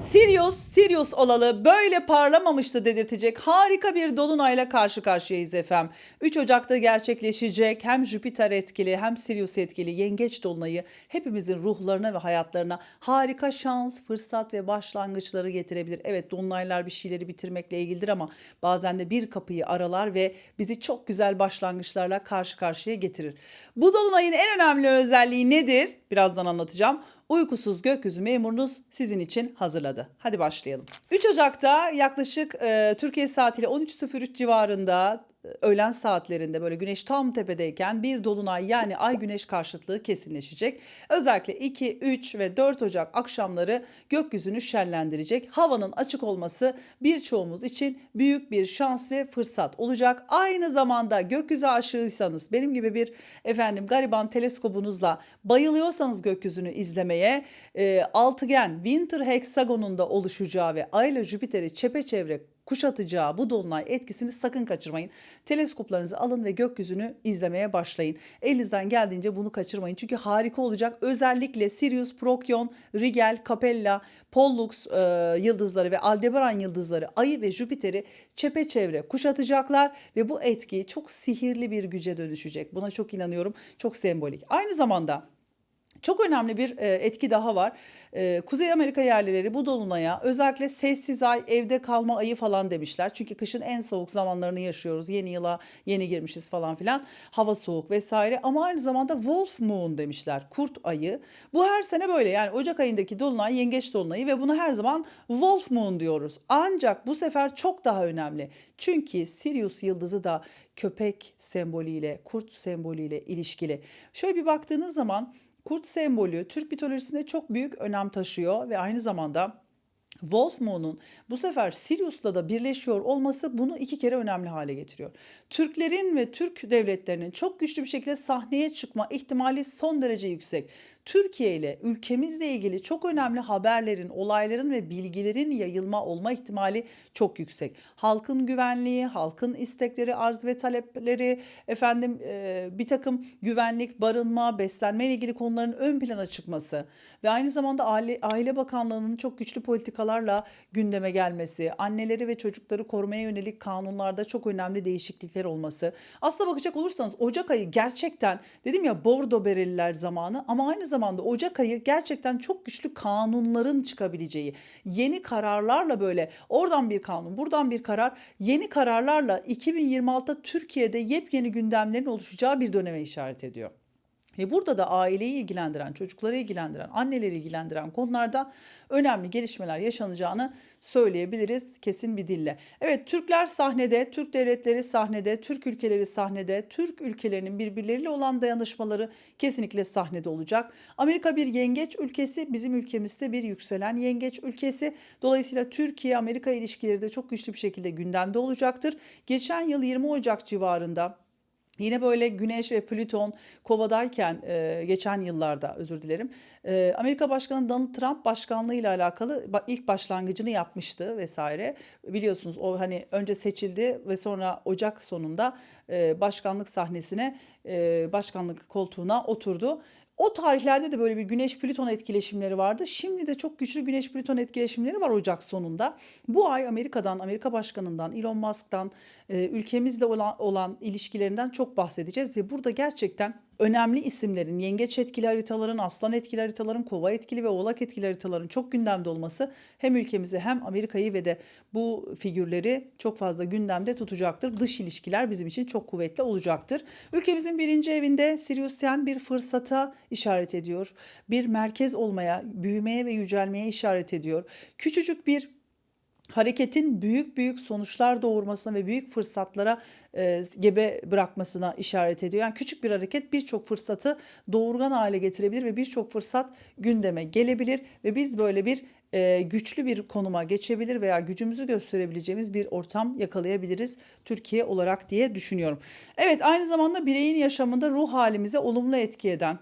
Sirius, Sirius olalı böyle parlamamıştı dedirtecek harika bir dolunayla karşı karşıyayız efendim. 3 Ocak'ta gerçekleşecek hem Jüpiter etkili hem Sirius etkili yengeç dolunayı hepimizin ruhlarına ve hayatlarına harika şans, fırsat ve başlangıçları getirebilir. Evet dolunaylar bir şeyleri bitirmekle ilgilidir ama bazen de bir kapıyı aralar ve bizi çok güzel başlangıçlarla karşı karşıya getirir. Bu dolunayın en önemli özelliği nedir? Birazdan anlatacağım. Uykusuz gökyüzü memurunuz sizin için hazırladı. Hadi başlayalım. 3 Ocak'ta yaklaşık e, Türkiye saatiyle 13.03 civarında öğlen saatlerinde böyle güneş tam tepedeyken bir dolunay yani ay güneş karşıtlığı kesinleşecek. Özellikle 2, 3 ve 4 Ocak akşamları gökyüzünü şenlendirecek. Havanın açık olması birçoğumuz için büyük bir şans ve fırsat olacak. Aynı zamanda gökyüzü aşığıysanız benim gibi bir efendim gariban teleskobunuzla bayılıyorsanız gökyüzünü izlemeye e, altıgen Winter Hexagon'unda oluşacağı ve Ay ile Jüpiter'i çepeçevre kuşatacağı bu dolunay etkisini sakın kaçırmayın. Teleskoplarınızı alın ve gökyüzünü izlemeye başlayın. Elinizden geldiğince bunu kaçırmayın. Çünkü harika olacak. Özellikle Sirius, Procyon, Rigel, Capella, Pollux e, yıldızları ve Aldebaran yıldızları Ay'ı ve Jüpiter'i çepeçevre kuşatacaklar ve bu etki çok sihirli bir güce dönüşecek. Buna çok inanıyorum. Çok sembolik. Aynı zamanda çok önemli bir e, etki daha var. E, Kuzey Amerika yerlileri bu dolunaya özellikle sessiz ay, evde kalma ayı falan demişler. Çünkü kışın en soğuk zamanlarını yaşıyoruz. Yeni yıla yeni girmişiz falan filan. Hava soğuk vesaire ama aynı zamanda Wolf Moon demişler. Kurt ayı. Bu her sene böyle yani Ocak ayındaki dolunay yengeç dolunayı ve bunu her zaman Wolf Moon diyoruz. Ancak bu sefer çok daha önemli. Çünkü Sirius yıldızı da köpek sembolüyle, kurt sembolüyle ilişkili. Şöyle bir baktığınız zaman Kurt sembolü Türk mitolojisinde çok büyük önem taşıyor ve aynı zamanda Wolf Moon'un bu sefer Sirius'la da birleşiyor olması bunu iki kere önemli hale getiriyor. Türklerin ve Türk devletlerinin çok güçlü bir şekilde sahneye çıkma ihtimali son derece yüksek. Türkiye ile ülkemizle ilgili çok önemli haberlerin, olayların ve bilgilerin yayılma olma ihtimali çok yüksek. Halkın güvenliği, halkın istekleri, arz ve talepleri, efendim e, bir takım güvenlik, barınma, beslenme ile ilgili konuların ön plana çıkması ve aynı zamanda Aile, Aile Bakanlığı'nın çok güçlü politikalarla gündeme gelmesi, anneleri ve çocukları korumaya yönelik kanunlarda çok önemli değişiklikler olması. Aslına bakacak olursanız Ocak ayı gerçekten dedim ya bordo bereliler zamanı ama aynı zamanda Ocak ayı gerçekten çok güçlü kanunların çıkabileceği, yeni kararlarla böyle oradan bir kanun, buradan bir karar, yeni kararlarla 2026'da Türkiye'de yepyeni gündemlerin oluşacağı bir döneme işaret ediyor. Ve burada da aileyi ilgilendiren, çocukları ilgilendiren, anneleri ilgilendiren konularda önemli gelişmeler yaşanacağını söyleyebiliriz kesin bir dille. Evet Türkler sahnede, Türk devletleri sahnede, Türk ülkeleri sahnede, Türk ülkelerinin birbirleriyle olan dayanışmaları kesinlikle sahnede olacak. Amerika bir yengeç ülkesi, bizim ülkemizde bir yükselen yengeç ülkesi. Dolayısıyla Türkiye-Amerika ilişkileri de çok güçlü bir şekilde gündemde olacaktır. Geçen yıl 20 Ocak civarında Yine böyle Güneş ve Plüton kovadayken e, geçen yıllarda özür dilerim e, Amerika Başkanı Donald Trump başkanlığı ile alakalı ilk başlangıcını yapmıştı vesaire. Biliyorsunuz o hani önce seçildi ve sonra Ocak sonunda e, başkanlık sahnesine başkanlık koltuğuna oturdu. O tarihlerde de böyle bir Güneş Plüton etkileşimleri vardı. Şimdi de çok güçlü Güneş Plüton etkileşimleri var Ocak sonunda. Bu ay Amerika'dan, Amerika Başkanı'ndan, Elon Musk'tan, e, ülkemizle olan, olan ilişkilerinden çok bahsedeceğiz ve burada gerçekten önemli isimlerin, yengeç etkili haritaların, aslan etkili haritaların, kova etkili ve oğlak etkili haritaların çok gündemde olması hem ülkemizi hem Amerika'yı ve de bu figürleri çok fazla gündemde tutacaktır. Dış ilişkiler bizim için çok kuvvetli olacaktır. Ülkemizin birinci evinde Siriusyen bir fırsata işaret ediyor. Bir merkez olmaya, büyümeye ve yücelmeye işaret ediyor. Küçücük bir hareketin büyük büyük sonuçlar doğurmasına ve büyük fırsatlara e, gebe bırakmasına işaret ediyor. Yani küçük bir hareket birçok fırsatı doğurgan hale getirebilir ve birçok fırsat gündeme gelebilir ve biz böyle bir e, güçlü bir konuma geçebilir veya gücümüzü gösterebileceğimiz bir ortam yakalayabiliriz Türkiye olarak diye düşünüyorum. Evet aynı zamanda bireyin yaşamında ruh halimize olumlu etki eden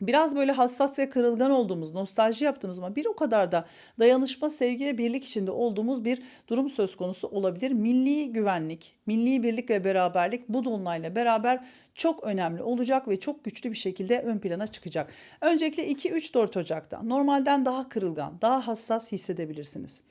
biraz böyle hassas ve kırılgan olduğumuz, nostalji yaptığımız ama bir o kadar da dayanışma, sevgi ve birlik içinde olduğumuz bir durum söz konusu olabilir. Milli güvenlik, milli birlik ve beraberlik bu dolunayla beraber çok önemli olacak ve çok güçlü bir şekilde ön plana çıkacak. Öncelikle 2-3-4 Ocak'ta normalden daha kırılgan, daha hassas hissedebilirsiniz.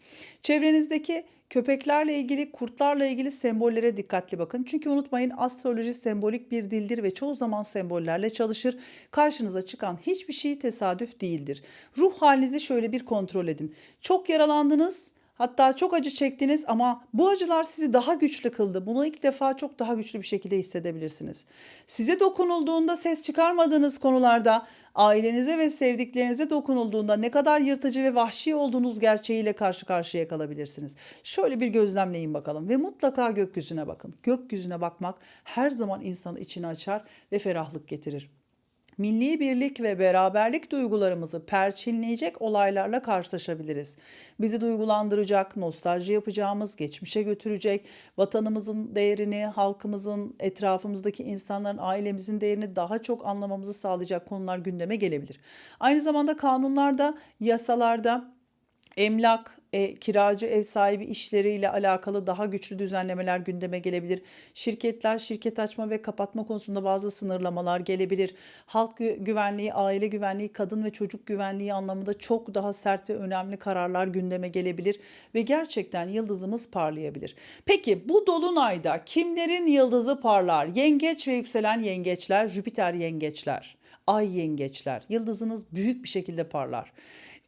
Çevrenizdeki köpeklerle ilgili, kurtlarla ilgili sembollere dikkatli bakın. Çünkü unutmayın astroloji sembolik bir dildir ve çoğu zaman sembollerle çalışır. Karşınıza çıkan hiçbir şey tesadüf değildir. Ruh halinizi şöyle bir kontrol edin. Çok yaralandınız, Hatta çok acı çektiniz ama bu acılar sizi daha güçlü kıldı. Bunu ilk defa çok daha güçlü bir şekilde hissedebilirsiniz. Size dokunulduğunda ses çıkarmadığınız konularda, ailenize ve sevdiklerinize dokunulduğunda ne kadar yırtıcı ve vahşi olduğunuz gerçeğiyle karşı karşıya kalabilirsiniz. Şöyle bir gözlemleyin bakalım ve mutlaka gökyüzüne bakın. Gökyüzüne bakmak her zaman insanı içini açar ve ferahlık getirir milli birlik ve beraberlik duygularımızı perçinleyecek olaylarla karşılaşabiliriz. Bizi duygulandıracak, nostalji yapacağımız, geçmişe götürecek, vatanımızın değerini, halkımızın, etrafımızdaki insanların, ailemizin değerini daha çok anlamamızı sağlayacak konular gündeme gelebilir. Aynı zamanda kanunlarda, yasalarda Emlak, e, kiracı ev sahibi işleriyle alakalı daha güçlü düzenlemeler gündeme gelebilir. Şirketler şirket açma ve kapatma konusunda bazı sınırlamalar gelebilir. Halk gü- güvenliği, aile güvenliği, kadın ve çocuk güvenliği anlamında çok daha sert ve önemli kararlar gündeme gelebilir ve gerçekten yıldızımız parlayabilir. Peki bu dolunayda kimlerin yıldızı parlar? Yengeç ve yükselen yengeçler, Jüpiter yengeçler, ay yengeçler. Yıldızınız büyük bir şekilde parlar.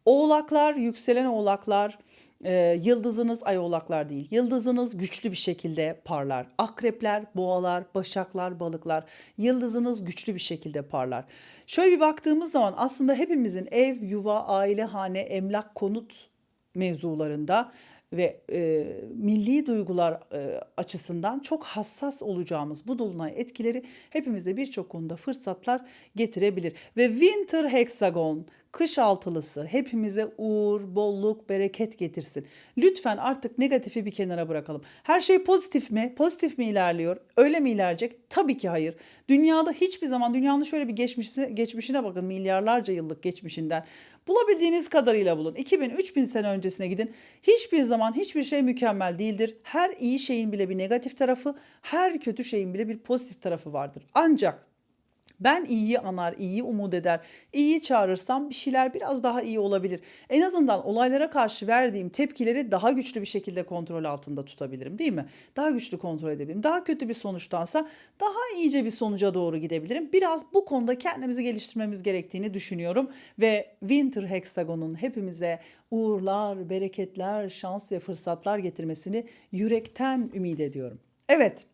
Oğlaklar, yükselen oğlaklar, e, yıldızınız ay oğlaklar değil. Yıldızınız güçlü bir şekilde parlar. Akrepler, boğalar, başaklar, balıklar. Yıldızınız güçlü bir şekilde parlar. Şöyle bir baktığımız zaman aslında hepimizin ev, yuva, aile, hane, emlak, konut mevzularında ve e, milli duygular e, açısından çok hassas olacağımız bu dolunay etkileri hepimize birçok konuda fırsatlar getirebilir. Ve Winter Hexagon, kış altılısı hepimize uğur, bolluk, bereket getirsin. Lütfen artık negatifi bir kenara bırakalım. Her şey pozitif mi? Pozitif mi ilerliyor? Öyle mi ilerleyecek? Tabii ki hayır. Dünyada hiçbir zaman dünyanın şöyle bir geçmişine, geçmişine bakın milyarlarca yıllık geçmişinden. Bulabildiğiniz kadarıyla bulun. 2000-3000 sene öncesine gidin. Hiçbir zaman hiçbir şey mükemmel değildir. Her iyi şeyin bile bir negatif tarafı, her kötü şeyin bile bir pozitif tarafı vardır. Ancak ben iyiyi anar, iyiyi umut eder, iyiyi çağırırsam bir şeyler biraz daha iyi olabilir. En azından olaylara karşı verdiğim tepkileri daha güçlü bir şekilde kontrol altında tutabilirim değil mi? Daha güçlü kontrol edebilirim. Daha kötü bir sonuçtansa daha iyice bir sonuca doğru gidebilirim. Biraz bu konuda kendimizi geliştirmemiz gerektiğini düşünüyorum. Ve Winter Hexagon'un hepimize uğurlar, bereketler, şans ve fırsatlar getirmesini yürekten ümit ediyorum. Evet,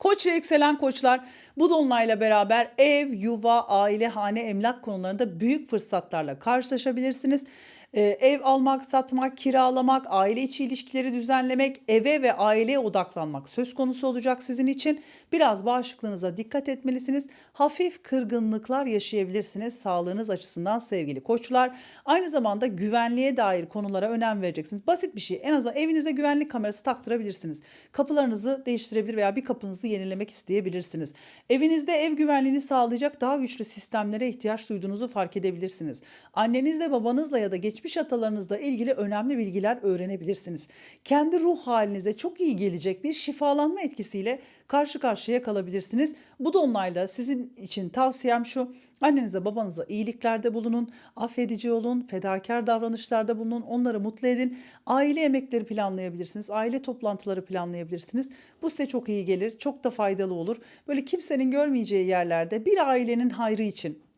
Koç ve yükselen koçlar bu dolunayla beraber ev, yuva, aile, hane, emlak konularında büyük fırsatlarla karşılaşabilirsiniz. Ee, ev almak, satmak, kiralamak, aile içi ilişkileri düzenlemek, eve ve aileye odaklanmak söz konusu olacak sizin için. Biraz bağışıklığınıza dikkat etmelisiniz. Hafif kırgınlıklar yaşayabilirsiniz sağlığınız açısından sevgili koçlar. Aynı zamanda güvenliğe dair konulara önem vereceksiniz. Basit bir şey. En azından evinize güvenlik kamerası taktırabilirsiniz. Kapılarınızı değiştirebilir veya bir kapınızı yenilemek isteyebilirsiniz. Evinizde ev güvenliğini sağlayacak daha güçlü sistemlere ihtiyaç duyduğunuzu fark edebilirsiniz. Annenizle babanızla ya da geçmiş atalarınızla ilgili önemli bilgiler öğrenebilirsiniz. Kendi ruh halinize çok iyi gelecek bir şifalanma etkisiyle karşı karşıya kalabilirsiniz. Bu dolunayla sizin için tavsiyem şu. Annenize babanıza iyiliklerde bulunun, affedici olun, fedakar davranışlarda bulunun, onları mutlu edin. Aile yemekleri planlayabilirsiniz, aile toplantıları planlayabilirsiniz. Bu size çok iyi gelir, çok da faydalı olur. Böyle kimsenin görmeyeceği yerlerde bir ailenin hayrı için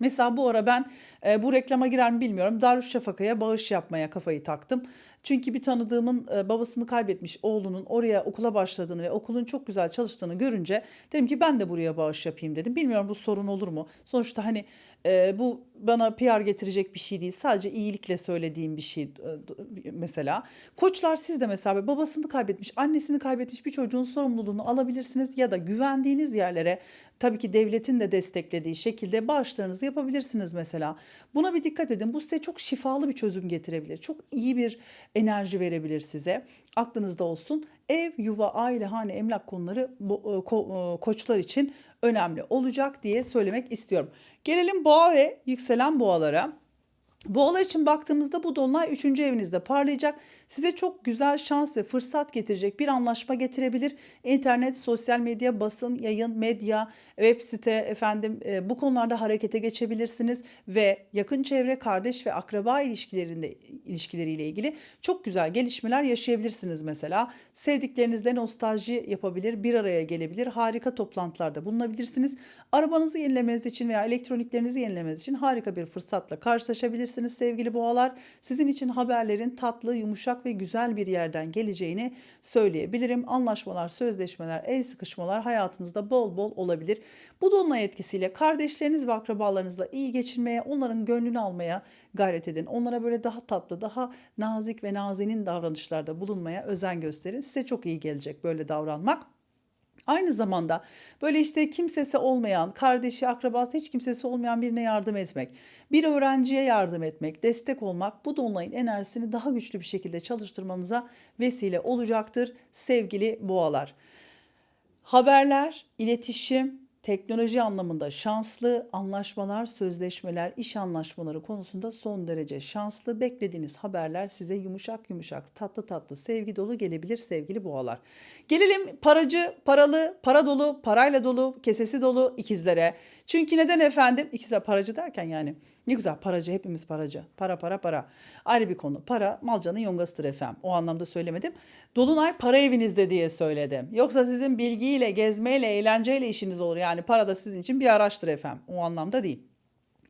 Mesela bu ara ben e, bu reklama girer mi bilmiyorum. Darüşşafaka'ya bağış yapmaya kafayı taktım. Çünkü bir tanıdığımın e, babasını kaybetmiş oğlunun oraya okula başladığını ve okulun çok güzel çalıştığını görünce dedim ki ben de buraya bağış yapayım dedim. Bilmiyorum bu sorun olur mu? Sonuçta hani e, bu bana PR getirecek bir şey değil. Sadece iyilikle söylediğim bir şey e, mesela. Koçlar siz de mesela babasını kaybetmiş, annesini kaybetmiş bir çocuğun sorumluluğunu alabilirsiniz ya da güvendiğiniz yerlere tabii ki devletin de desteklediği şekilde bağışlarınızı yapabilirsiniz mesela. Buna bir dikkat edin. Bu size çok şifalı bir çözüm getirebilir. Çok iyi bir enerji verebilir size. Aklınızda olsun. Ev, yuva, aile, hane, emlak konuları e, ko, e, koçlar için önemli olacak diye söylemek istiyorum. Gelelim boğa ve yükselen boğalara. Boğalar için baktığımızda bu dolunay 3. evinizde parlayacak. Size çok güzel şans ve fırsat getirecek bir anlaşma getirebilir. İnternet, sosyal medya, basın, yayın, medya, web site efendim e, bu konularda harekete geçebilirsiniz ve yakın çevre, kardeş ve akraba ilişkilerinde ilişkileriyle ilgili çok güzel gelişmeler yaşayabilirsiniz mesela. Sevdiklerinizle nostalji yapabilir, bir araya gelebilir, harika toplantılarda bulunabilirsiniz. Arabanızı yenilemeniz için veya elektroniklerinizi yenilemeniz için harika bir fırsatla karşılaşabilirsiniz sevgili boğalar. Sizin için haberlerin tatlı, yumuşak ve güzel bir yerden geleceğini söyleyebilirim. Anlaşmalar, sözleşmeler, el sıkışmalar hayatınızda bol bol olabilir. Bu dolunay etkisiyle kardeşleriniz ve akrabalarınızla iyi geçinmeye, onların gönlünü almaya gayret edin. Onlara böyle daha tatlı, daha nazik ve nazenin davranışlarda bulunmaya özen gösterin. Size çok iyi gelecek böyle davranmak. Aynı zamanda böyle işte kimsesi olmayan, kardeşi, akrabası hiç kimsesi olmayan birine yardım etmek, bir öğrenciye yardım etmek, destek olmak bu dolunayın enerjisini daha güçlü bir şekilde çalıştırmanıza vesile olacaktır sevgili boğalar. Haberler, iletişim, teknoloji anlamında şanslı, anlaşmalar, sözleşmeler, iş anlaşmaları konusunda son derece şanslı. Beklediğiniz haberler size yumuşak yumuşak, tatlı tatlı, sevgi dolu gelebilir sevgili boğalar. Gelelim paracı, paralı, para dolu, parayla dolu, kesesi dolu ikizlere. Çünkü neden efendim? İkizler paracı derken yani ne güzel paracı hepimiz paracı. Para para para. Ayrı bir konu. Para malcanın yongasıdır efendim. O anlamda söylemedim. Dolunay para evinizde diye söyledim. Yoksa sizin bilgiyle, gezmeyle, eğlenceyle işiniz olur. Yani para da sizin için bir araçtır efendim. O anlamda değil.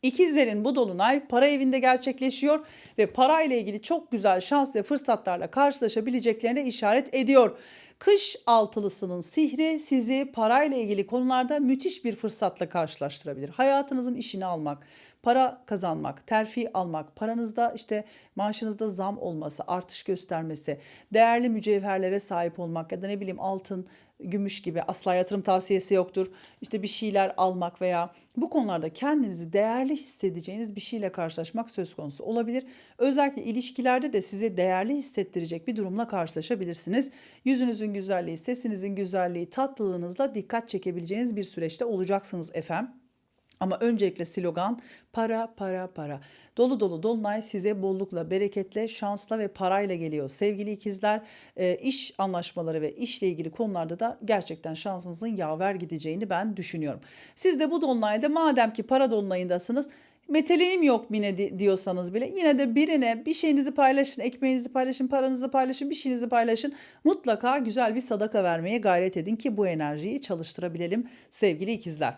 İkizlerin bu dolunay para evinde gerçekleşiyor ve parayla ilgili çok güzel şans ve fırsatlarla karşılaşabileceklerine işaret ediyor. Kış altılısının sihri sizi parayla ilgili konularda müthiş bir fırsatla karşılaştırabilir. Hayatınızın işini almak, para kazanmak, terfi almak, paranızda işte maaşınızda zam olması, artış göstermesi, değerli mücevherlere sahip olmak ya da ne bileyim altın, gümüş gibi asla yatırım tavsiyesi yoktur. İşte bir şeyler almak veya bu konularda kendinizi değerli hissedeceğiniz bir şeyle karşılaşmak söz konusu olabilir. Özellikle ilişkilerde de sizi değerli hissettirecek bir durumla karşılaşabilirsiniz. Yüzünüzün güzelliği, sesinizin güzelliği, tatlılığınızla dikkat çekebileceğiniz bir süreçte olacaksınız efendim. Ama öncelikle slogan para para para. Dolu dolu dolunay size bollukla, bereketle, şansla ve parayla geliyor. Sevgili ikizler e, iş anlaşmaları ve işle ilgili konularda da gerçekten şansınızın yaver gideceğini ben düşünüyorum. Siz de bu dolunayda madem ki para dolunayındasınız meteleğim yok yine di- diyorsanız bile yine de birine bir şeyinizi paylaşın, ekmeğinizi paylaşın, paranızı paylaşın, bir şeyinizi paylaşın. Mutlaka güzel bir sadaka vermeye gayret edin ki bu enerjiyi çalıştırabilelim sevgili ikizler.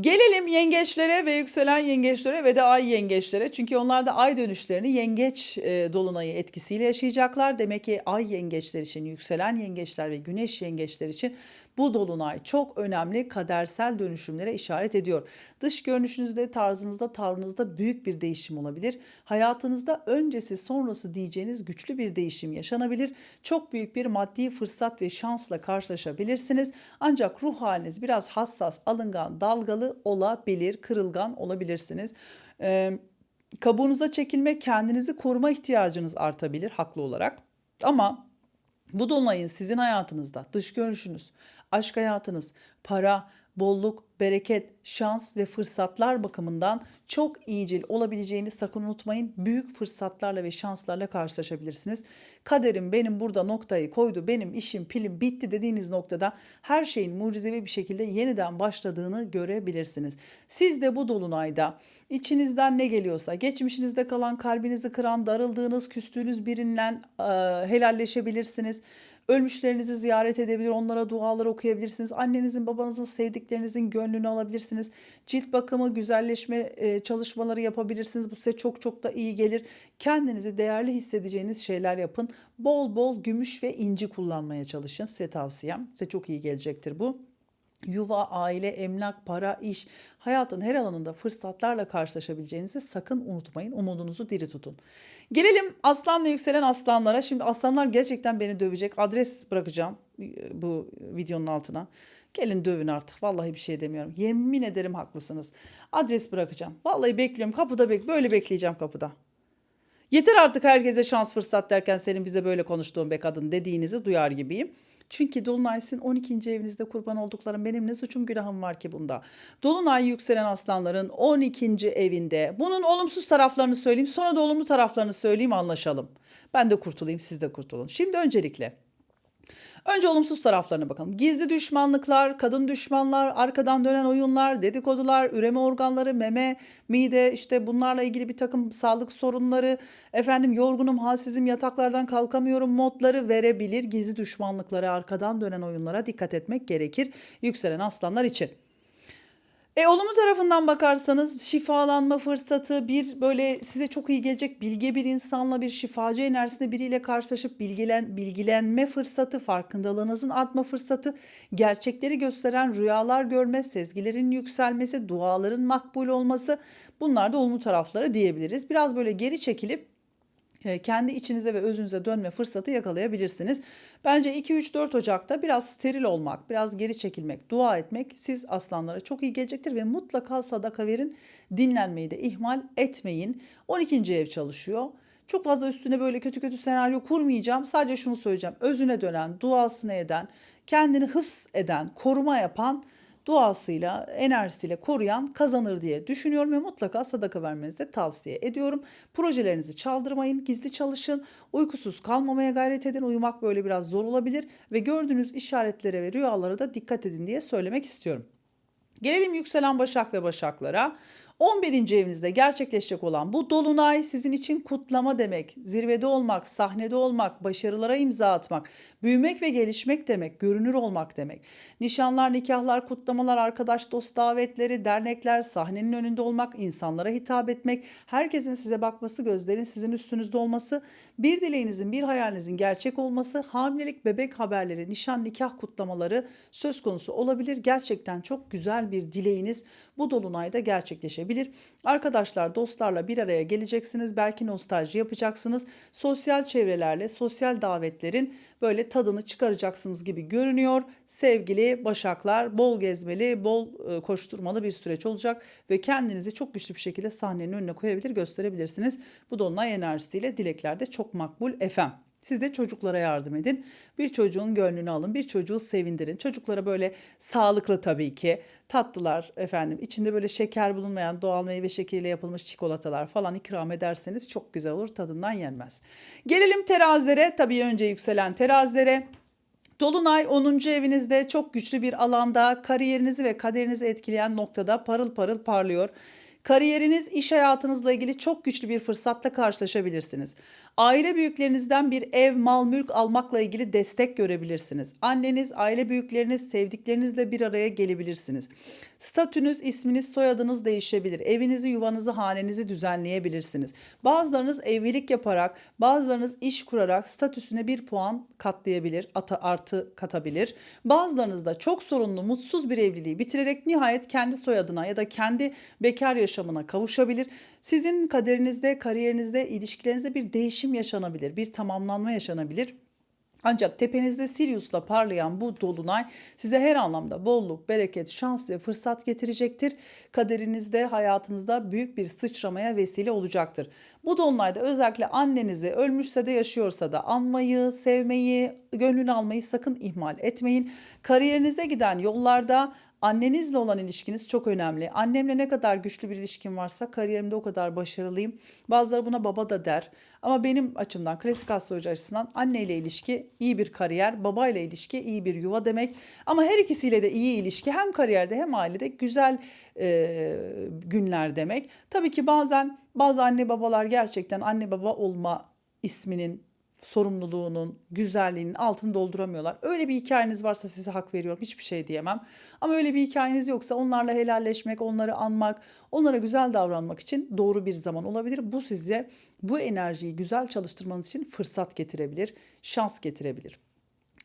Gelelim yengeçlere ve yükselen yengeçlere ve de ay yengeçlere. Çünkü onlar da ay dönüşlerini yengeç e, dolunayı etkisiyle yaşayacaklar. Demek ki ay yengeçler için, yükselen yengeçler ve güneş yengeçler için bu dolunay çok önemli kadersel dönüşümlere işaret ediyor. Dış görünüşünüzde, tarzınızda, tavrınızda büyük bir değişim olabilir. Hayatınızda öncesi sonrası diyeceğiniz güçlü bir değişim yaşanabilir. Çok büyük bir maddi fırsat ve şansla karşılaşabilirsiniz. Ancak ruh haliniz biraz hassas, alıngan, dalgalı olabilir, kırılgan olabilirsiniz. Ee, kabuğunuza çekilme, kendinizi koruma ihtiyacınız artabilir haklı olarak. Ama bu dolunayın sizin hayatınızda dış görünüşünüz, aşk hayatınız, para, bolluk, bereket, şans ve fırsatlar bakımından çok iyicil olabileceğini sakın unutmayın. Büyük fırsatlarla ve şanslarla karşılaşabilirsiniz. Kaderim benim burada noktayı koydu, benim işim pilim bitti dediğiniz noktada her şeyin mucizevi bir şekilde yeniden başladığını görebilirsiniz. Siz de bu dolunayda içinizden ne geliyorsa, geçmişinizde kalan kalbinizi kıran, darıldığınız, küstüğünüz birinden e, helalleşebilirsiniz. Ölmüşlerinizi ziyaret edebilir, onlara dualar okuyabilirsiniz. Annenizin, babanızın, sevdiklerinizin gönlünü alabilirsiniz. Cilt bakımı, güzelleşme e, çalışmaları yapabilirsiniz. Bu size çok çok da iyi gelir. Kendinizi değerli hissedeceğiniz şeyler yapın. Bol bol gümüş ve inci kullanmaya çalışın. Size tavsiyem. Size çok iyi gelecektir bu yuva, aile, emlak, para, iş, hayatın her alanında fırsatlarla karşılaşabileceğinizi sakın unutmayın. Umudunuzu diri tutun. Gelelim aslanla yükselen aslanlara. Şimdi aslanlar gerçekten beni dövecek. Adres bırakacağım e, bu videonun altına. Gelin dövün artık. Vallahi bir şey demiyorum. Yemin ederim haklısınız. Adres bırakacağım. Vallahi bekliyorum. Kapıda bek böyle bekleyeceğim kapıda. Yeter artık herkese şans fırsat derken senin bize böyle konuştuğun be kadın dediğinizi duyar gibiyim. Çünkü Dolunay sizin 12. evinizde kurban olduklarım benim ne suçum günahım var ki bunda. Dolunay yükselen aslanların 12. evinde. Bunun olumsuz taraflarını söyleyeyim sonra da olumlu taraflarını söyleyeyim anlaşalım. Ben de kurtulayım siz de kurtulun. Şimdi öncelikle Önce olumsuz taraflarına bakalım. Gizli düşmanlıklar, kadın düşmanlar, arkadan dönen oyunlar, dedikodular, üreme organları, meme, mide işte bunlarla ilgili bir takım sağlık sorunları, efendim yorgunum, halsizim, yataklardan kalkamıyorum modları verebilir. Gizli düşmanlıklara, arkadan dönen oyunlara dikkat etmek gerekir yükselen aslanlar için. E olumlu tarafından bakarsanız şifalanma fırsatı, bir böyle size çok iyi gelecek bilge bir insanla bir şifacı enerjisinde biriyle karşılaşıp bilgilen, bilgilenme fırsatı, farkındalığınızın artma fırsatı, gerçekleri gösteren rüyalar görme, sezgilerin yükselmesi, duaların makbul olması bunlar da olumlu tarafları diyebiliriz. Biraz böyle geri çekilip kendi içinize ve özünüze dönme fırsatı yakalayabilirsiniz. Bence 2-3-4 Ocak'ta biraz steril olmak, biraz geri çekilmek, dua etmek siz aslanlara çok iyi gelecektir ve mutlaka sadaka verin. Dinlenmeyi de ihmal etmeyin. 12. ev çalışıyor. Çok fazla üstüne böyle kötü kötü senaryo kurmayacağım. Sadece şunu söyleyeceğim. Özüne dönen, duasını eden, kendini hıfz eden, koruma yapan duasıyla, enerjisiyle koruyan kazanır diye düşünüyorum ve mutlaka sadaka vermenizi de tavsiye ediyorum. Projelerinizi çaldırmayın, gizli çalışın, uykusuz kalmamaya gayret edin. Uyumak böyle biraz zor olabilir ve gördüğünüz işaretlere ve rüyalara da dikkat edin diye söylemek istiyorum. Gelelim yükselen Başak ve Başaklara. 11. evinizde gerçekleşecek olan bu dolunay sizin için kutlama demek, zirvede olmak, sahnede olmak, başarılara imza atmak, büyümek ve gelişmek demek, görünür olmak demek. Nişanlar, nikahlar, kutlamalar, arkadaş dost davetleri, dernekler, sahnenin önünde olmak, insanlara hitap etmek, herkesin size bakması, gözlerin sizin üstünüzde olması, bir dileğinizin, bir hayalinizin gerçek olması, hamilelik, bebek haberleri, nişan, nikah kutlamaları söz konusu olabilir. Gerçekten çok güzel bir dileğiniz bu dolunayda gerçekleşebilir. Arkadaşlar, dostlarla bir araya geleceksiniz. Belki nostalji yapacaksınız. Sosyal çevrelerle, sosyal davetlerin böyle tadını çıkaracaksınız gibi görünüyor. Sevgili Başaklar, bol gezmeli, bol e, koşturmalı bir süreç olacak ve kendinizi çok güçlü bir şekilde sahnenin önüne koyabilir, gösterebilirsiniz. Bu dolunay enerjisiyle dileklerde çok makbul efem. Siz de çocuklara yardım edin. Bir çocuğun gönlünü alın, bir çocuğu sevindirin. Çocuklara böyle sağlıklı tabii ki tatlılar efendim, içinde böyle şeker bulunmayan doğal meyve şekeriyle yapılmış çikolatalar falan ikram ederseniz çok güzel olur, tadından yenmez. Gelelim terazilere, tabii önce yükselen terazilere. Dolunay 10. evinizde çok güçlü bir alanda kariyerinizi ve kaderinizi etkileyen noktada parıl parıl parlıyor. Kariyeriniz, iş hayatınızla ilgili çok güçlü bir fırsatla karşılaşabilirsiniz. Aile büyüklerinizden bir ev, mal, mülk almakla ilgili destek görebilirsiniz. Anneniz, aile büyükleriniz, sevdiklerinizle bir araya gelebilirsiniz. Statünüz, isminiz, soyadınız değişebilir. Evinizi, yuvanızı, hanenizi düzenleyebilirsiniz. Bazılarınız evlilik yaparak, bazılarınız iş kurarak statüsüne bir puan katlayabilir, ata, artı katabilir. Bazılarınız da çok sorunlu, mutsuz bir evliliği bitirerek nihayet kendi soyadına ya da kendi bekar yaşamına kavuşabilir. Sizin kaderinizde, kariyerinizde, ilişkilerinizde bir değişim yaşanabilir, bir tamamlanma yaşanabilir. Ancak tepenizde Sirius'la parlayan bu dolunay size her anlamda bolluk, bereket, şans ve fırsat getirecektir. Kaderinizde, hayatınızda büyük bir sıçramaya vesile olacaktır. Bu dolunayda özellikle annenizi ölmüşse de yaşıyorsa da anmayı, sevmeyi, gönlünü almayı sakın ihmal etmeyin. Kariyerinize giden yollarda Annenizle olan ilişkiniz çok önemli. Annemle ne kadar güçlü bir ilişkim varsa kariyerimde o kadar başarılıyım. Bazıları buna baba da der. Ama benim açımdan klasik astroloji açısından anneyle ilişki iyi bir kariyer, babayla ilişki iyi bir yuva demek. Ama her ikisiyle de iyi ilişki hem kariyerde hem ailede güzel e, günler demek. Tabii ki bazen bazı anne babalar gerçekten anne baba olma isminin sorumluluğunun, güzelliğinin altını dolduramıyorlar. Öyle bir hikayeniz varsa size hak veriyorum. Hiçbir şey diyemem. Ama öyle bir hikayeniz yoksa onlarla helalleşmek, onları anmak, onlara güzel davranmak için doğru bir zaman olabilir. Bu size bu enerjiyi güzel çalıştırmanız için fırsat getirebilir, şans getirebilir.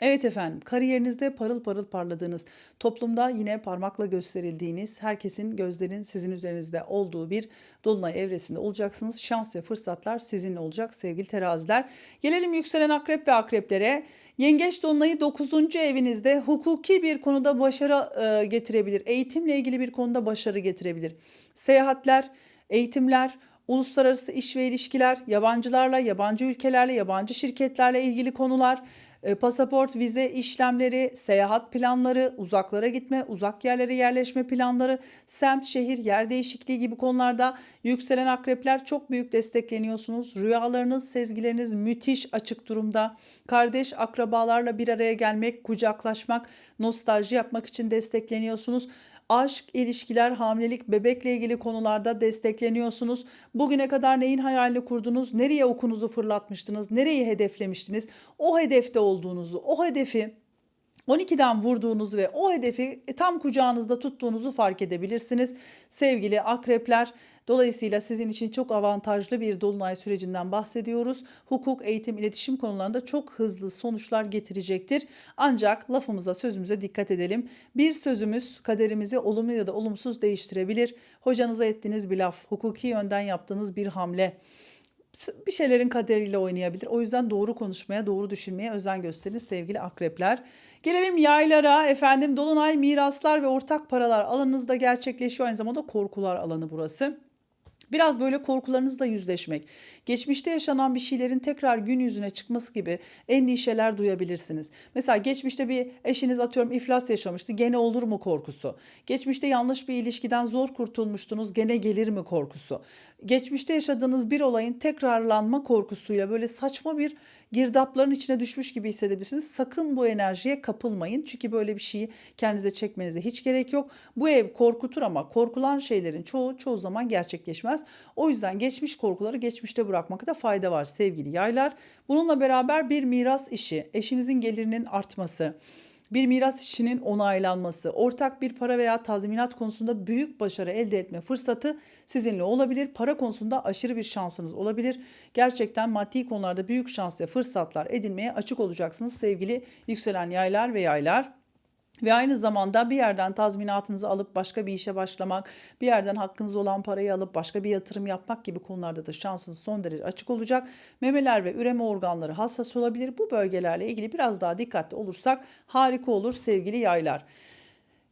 Evet efendim, kariyerinizde parıl parıl parladığınız, toplumda yine parmakla gösterildiğiniz, herkesin gözlerin sizin üzerinizde olduğu bir dolunay evresinde olacaksınız. Şans ve fırsatlar sizinle olacak sevgili teraziler. Gelelim yükselen akrep ve akreplere. Yengeç dolunayı 9. evinizde hukuki bir konuda başarı e, getirebilir. Eğitimle ilgili bir konuda başarı getirebilir. Seyahatler, eğitimler, uluslararası iş ve ilişkiler, yabancılarla, yabancı ülkelerle, yabancı şirketlerle ilgili konular, pasaport, vize işlemleri, seyahat planları, uzaklara gitme, uzak yerlere yerleşme planları, semt, şehir, yer değişikliği gibi konularda yükselen akrepler çok büyük destekleniyorsunuz. Rüyalarınız, sezgileriniz müthiş açık durumda. Kardeş, akrabalarla bir araya gelmek, kucaklaşmak, nostalji yapmak için destekleniyorsunuz. Aşk, ilişkiler, hamilelik, bebekle ilgili konularda destekleniyorsunuz. Bugüne kadar neyin hayalini kurdunuz? Nereye okunuzu fırlatmıştınız? Nereyi hedeflemiştiniz? O hedefte olduğunuzu, o hedefi 12'den vurduğunuzu ve o hedefi tam kucağınızda tuttuğunuzu fark edebilirsiniz. Sevgili akrepler, dolayısıyla sizin için çok avantajlı bir dolunay sürecinden bahsediyoruz. Hukuk, eğitim, iletişim konularında çok hızlı sonuçlar getirecektir. Ancak lafımıza, sözümüze dikkat edelim. Bir sözümüz kaderimizi olumlu ya da olumsuz değiştirebilir. Hocanıza ettiğiniz bir laf, hukuki yönden yaptığınız bir hamle bir şeylerin kaderiyle oynayabilir. O yüzden doğru konuşmaya, doğru düşünmeye özen gösterin sevgili akrepler. Gelelim yaylara. Efendim Dolunay miraslar ve ortak paralar alanınızda gerçekleşiyor. Aynı zamanda korkular alanı burası. Biraz böyle korkularınızla yüzleşmek, geçmişte yaşanan bir şeylerin tekrar gün yüzüne çıkması gibi endişeler duyabilirsiniz. Mesela geçmişte bir eşiniz atıyorum iflas yaşamıştı, gene olur mu korkusu. Geçmişte yanlış bir ilişkiden zor kurtulmuştunuz, gene gelir mi korkusu. Geçmişte yaşadığınız bir olayın tekrarlanma korkusuyla böyle saçma bir girdapların içine düşmüş gibi hissedebilirsiniz. Sakın bu enerjiye kapılmayın. Çünkü böyle bir şeyi kendinize çekmenize hiç gerek yok. Bu ev korkutur ama korkulan şeylerin çoğu çoğu zaman gerçekleşmez. O yüzden geçmiş korkuları geçmişte bırakmakta fayda var sevgili yaylar. Bununla beraber bir miras işi, eşinizin gelirinin artması, bir miras işinin onaylanması, ortak bir para veya tazminat konusunda büyük başarı elde etme fırsatı sizinle olabilir. Para konusunda aşırı bir şansınız olabilir. Gerçekten maddi konularda büyük şans ve fırsatlar edinmeye açık olacaksınız sevgili yükselen yaylar ve yaylar. Ve aynı zamanda bir yerden tazminatınızı alıp başka bir işe başlamak, bir yerden hakkınız olan parayı alıp başka bir yatırım yapmak gibi konularda da şansınız son derece açık olacak. Memeler ve üreme organları hassas olabilir. Bu bölgelerle ilgili biraz daha dikkatli olursak harika olur sevgili yaylar.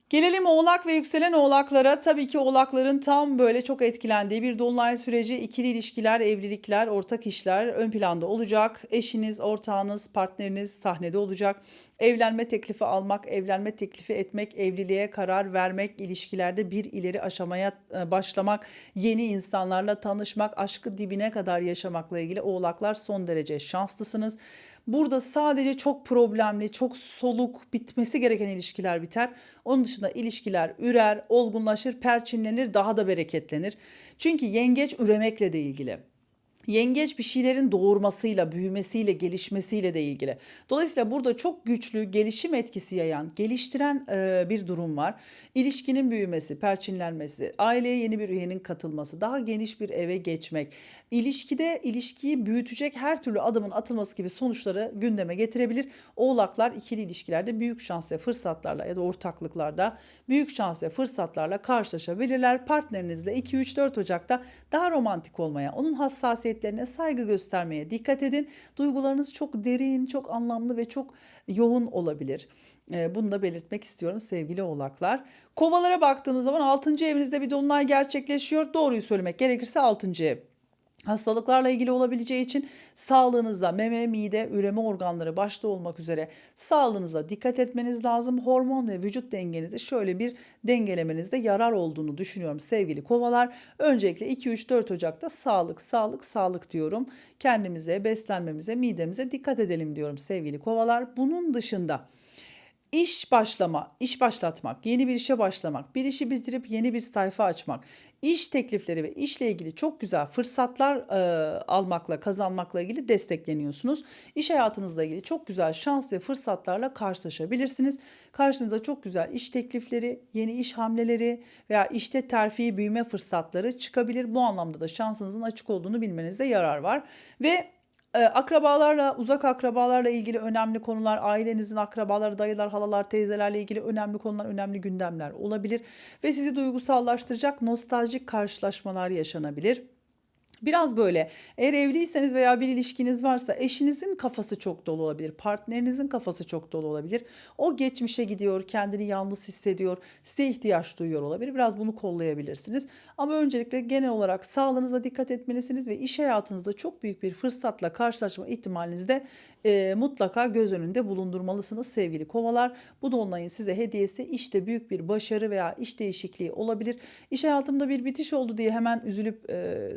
Gelelim oğlak ve yükselen oğlaklara. Tabii ki oğlakların tam böyle çok etkilendiği bir dolunay süreci ikili ilişkiler, evlilikler, ortak işler ön planda olacak. Eşiniz, ortağınız, partneriniz sahnede olacak. Evlenme teklifi almak, evlenme teklifi etmek, evliliğe karar vermek, ilişkilerde bir ileri aşamaya e, başlamak, yeni insanlarla tanışmak, aşkı dibine kadar yaşamakla ilgili oğlaklar son derece şanslısınız. Burada sadece çok problemli, çok soluk, bitmesi gereken ilişkiler biter. Onun dışında ilişkiler ürer, olgunlaşır, perçinlenir, daha da bereketlenir. Çünkü yengeç üremekle de ilgili. Yengeç bir şeylerin doğurmasıyla, büyümesiyle, gelişmesiyle de ilgili. Dolayısıyla burada çok güçlü gelişim etkisi yayan, geliştiren e, bir durum var. İlişkinin büyümesi, perçinlenmesi, aileye yeni bir üyenin katılması, daha geniş bir eve geçmek, ilişkide ilişkiyi büyütecek her türlü adımın atılması gibi sonuçları gündeme getirebilir. Oğlaklar ikili ilişkilerde büyük şans ve fırsatlarla ya da ortaklıklarda büyük şans ve fırsatlarla karşılaşabilirler. Partnerinizle 2-3-4 Ocak'ta daha romantik olmaya, onun hassasiyetlerine saygı göstermeye dikkat edin. Duygularınız çok derin, çok anlamlı ve çok yoğun olabilir. Ee, bunu da belirtmek istiyorum sevgili oğlaklar. Kovalara baktığımız zaman 6. evinizde bir dolunay gerçekleşiyor. Doğruyu söylemek gerekirse 6. ev hastalıklarla ilgili olabileceği için sağlığınıza, meme, mide, üreme organları başta olmak üzere sağlığınıza dikkat etmeniz lazım. Hormon ve vücut dengenizi şöyle bir dengelemenizde yarar olduğunu düşünüyorum sevgili kovalar. Öncelikle 2-3-4 Ocak'ta sağlık, sağlık, sağlık diyorum. Kendimize, beslenmemize, midemize dikkat edelim diyorum sevgili kovalar. Bunun dışında İş başlama, iş başlatmak, yeni bir işe başlamak, bir işi bitirip yeni bir sayfa açmak, iş teklifleri ve işle ilgili çok güzel fırsatlar e, almakla, kazanmakla ilgili destekleniyorsunuz. İş hayatınızla ilgili çok güzel şans ve fırsatlarla karşılaşabilirsiniz. Karşınıza çok güzel iş teklifleri, yeni iş hamleleri veya işte terfi, büyüme fırsatları çıkabilir. Bu anlamda da şansınızın açık olduğunu bilmenizde yarar var. Ve akrabalarla, uzak akrabalarla ilgili önemli konular, ailenizin akrabaları, dayılar, halalar, teyzelerle ilgili önemli konular, önemli gündemler olabilir ve sizi duygusallaştıracak nostaljik karşılaşmalar yaşanabilir. Biraz böyle eğer evliyseniz veya bir ilişkiniz varsa eşinizin kafası çok dolu olabilir. Partnerinizin kafası çok dolu olabilir. O geçmişe gidiyor, kendini yalnız hissediyor, size ihtiyaç duyuyor olabilir. Biraz bunu kollayabilirsiniz. Ama öncelikle genel olarak sağlığınıza dikkat etmelisiniz ve iş hayatınızda çok büyük bir fırsatla karşılaşma ihtimalinizi de e, mutlaka göz önünde bulundurmalısınız sevgili kovalar. Bu dolunayın size hediyesi işte büyük bir başarı veya iş değişikliği olabilir. İş hayatımda bir bitiş oldu diye hemen üzülüp e,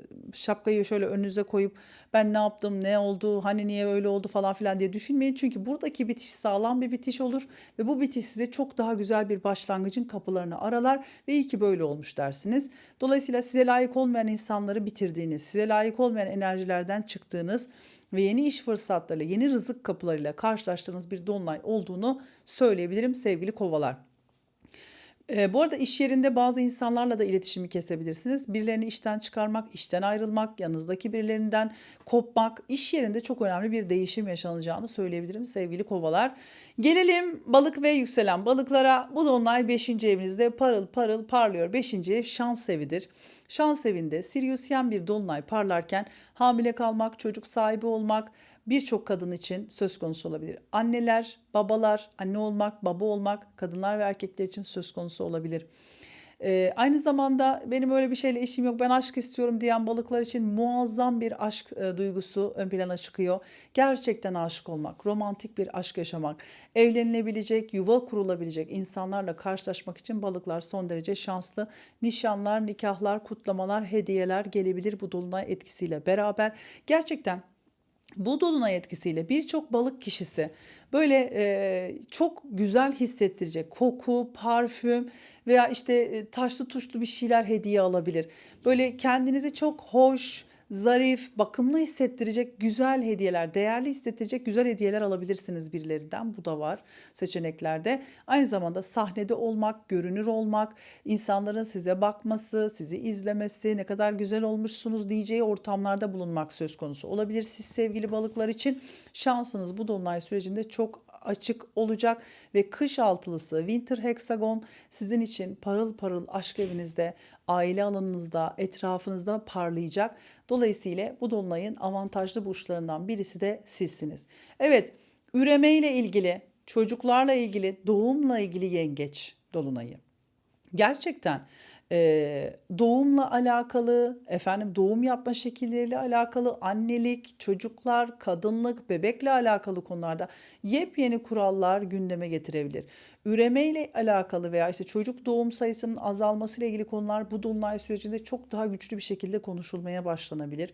şapkayı şöyle önünüze koyup ben ne yaptım, ne oldu, hani niye öyle oldu falan filan diye düşünmeyin. Çünkü buradaki bitiş sağlam bir bitiş olur ve bu bitiş size çok daha güzel bir başlangıcın kapılarını aralar ve iyi ki böyle olmuş dersiniz. Dolayısıyla size layık olmayan insanları bitirdiğiniz, size layık olmayan enerjilerden çıktığınız ve yeni iş fırsatlarıyla, yeni rızık kapılarıyla karşılaştığınız bir dolunay olduğunu söyleyebilirim sevgili kovalar. Ee, bu arada iş yerinde bazı insanlarla da iletişimi kesebilirsiniz. Birilerini işten çıkarmak, işten ayrılmak, yanınızdaki birilerinden kopmak, iş yerinde çok önemli bir değişim yaşanacağını söyleyebilirim sevgili kovalar. Gelelim balık ve yükselen balıklara. Bu dolunay 5. evinizde parıl parıl parlıyor. 5. ev şans evidir. Şans evinde Siriusyen bir dolunay parlarken hamile kalmak, çocuk sahibi olmak, birçok kadın için söz konusu olabilir. Anneler, babalar, anne olmak, baba olmak kadınlar ve erkekler için söz konusu olabilir. Ee, aynı zamanda benim öyle bir şeyle işim yok ben aşk istiyorum diyen balıklar için muazzam bir aşk e, duygusu ön plana çıkıyor. Gerçekten aşık olmak, romantik bir aşk yaşamak, evlenilebilecek, yuva kurulabilecek insanlarla karşılaşmak için balıklar son derece şanslı. Nişanlar, nikahlar, kutlamalar, hediyeler gelebilir bu dolunay etkisiyle beraber. Gerçekten bu dolunay etkisiyle birçok balık kişisi böyle e, çok güzel hissettirecek koku, parfüm veya işte e, taşlı tuşlu bir şeyler hediye alabilir. Böyle kendinizi çok hoş, zarif, bakımlı hissettirecek güzel hediyeler, değerli hissettirecek güzel hediyeler alabilirsiniz birilerinden. Bu da var seçeneklerde. Aynı zamanda sahnede olmak, görünür olmak, insanların size bakması, sizi izlemesi, ne kadar güzel olmuşsunuz diyeceği ortamlarda bulunmak söz konusu olabilir. Siz sevgili balıklar için şansınız bu dolunay sürecinde çok açık olacak ve kış altılısı Winter Hexagon sizin için parıl parıl aşk evinizde, aile alanınızda, etrafınızda parlayacak. Dolayısıyla bu dolunayın avantajlı burçlarından birisi de sizsiniz. Evet, üreme ile ilgili, çocuklarla ilgili, doğumla ilgili yengeç dolunayı. Gerçekten e, doğumla alakalı, efendim doğum yapma şekilleriyle alakalı, annelik, çocuklar, kadınlık, bebekle alakalı konularda yepyeni kurallar gündeme getirebilir. Üreme ile alakalı veya işte çocuk doğum sayısının azalması ile ilgili konular bu dolunay sürecinde çok daha güçlü bir şekilde konuşulmaya başlanabilir.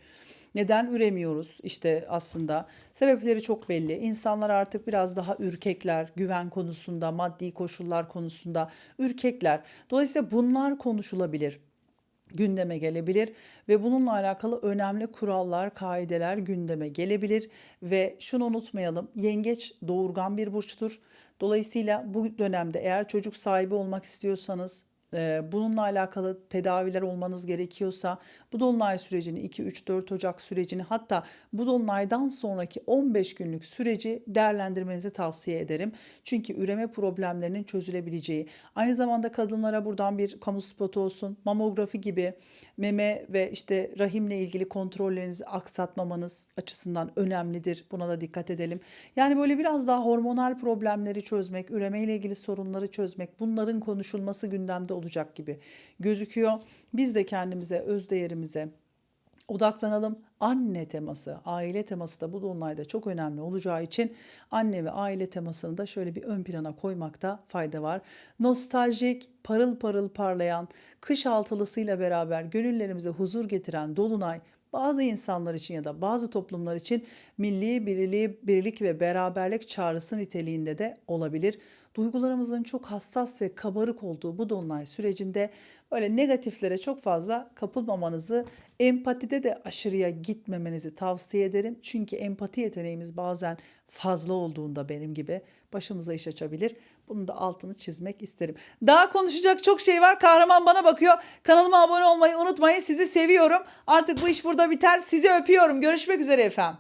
Neden üremiyoruz? İşte aslında sebepleri çok belli. İnsanlar artık biraz daha ürkekler, güven konusunda, maddi koşullar konusunda ürkekler. Dolayısıyla bunlar konuşulabilir gündeme gelebilir ve bununla alakalı önemli kurallar, kaideler gündeme gelebilir ve şunu unutmayalım. Yengeç doğurgan bir burçtur. Dolayısıyla bu dönemde eğer çocuk sahibi olmak istiyorsanız bununla alakalı tedaviler olmanız gerekiyorsa bu dolunay sürecini 2-3-4 Ocak sürecini hatta bu dolunaydan sonraki 15 günlük süreci değerlendirmenizi tavsiye ederim. Çünkü üreme problemlerinin çözülebileceği aynı zamanda kadınlara buradan bir kamu spotu olsun mamografi gibi meme ve işte rahimle ilgili kontrollerinizi aksatmamanız açısından önemlidir. Buna da dikkat edelim. Yani böyle biraz daha hormonal problemleri çözmek, üreme ile ilgili sorunları çözmek, bunların konuşulması gündemde olacak gibi gözüküyor. Biz de kendimize, öz değerimize odaklanalım. Anne teması, aile teması da bu dolunayda çok önemli olacağı için anne ve aile temasını da şöyle bir ön plana koymakta fayda var. Nostaljik, parıl parıl parlayan, kış altılısıyla beraber gönüllerimize huzur getiren dolunay bazı insanlar için ya da bazı toplumlar için milli birliği, birlik ve beraberlik çağrısı niteliğinde de olabilir. Duygularımızın çok hassas ve kabarık olduğu bu dolunay sürecinde böyle negatiflere çok fazla kapılmamanızı, empatide de aşırıya gitmemenizi tavsiye ederim. Çünkü empati yeteneğimiz bazen fazla olduğunda benim gibi başımıza iş açabilir. Bunun da altını çizmek isterim. Daha konuşacak çok şey var. Kahraman bana bakıyor. Kanalıma abone olmayı unutmayın. Sizi seviyorum. Artık bu iş burada biter. Sizi öpüyorum. Görüşmek üzere efendim.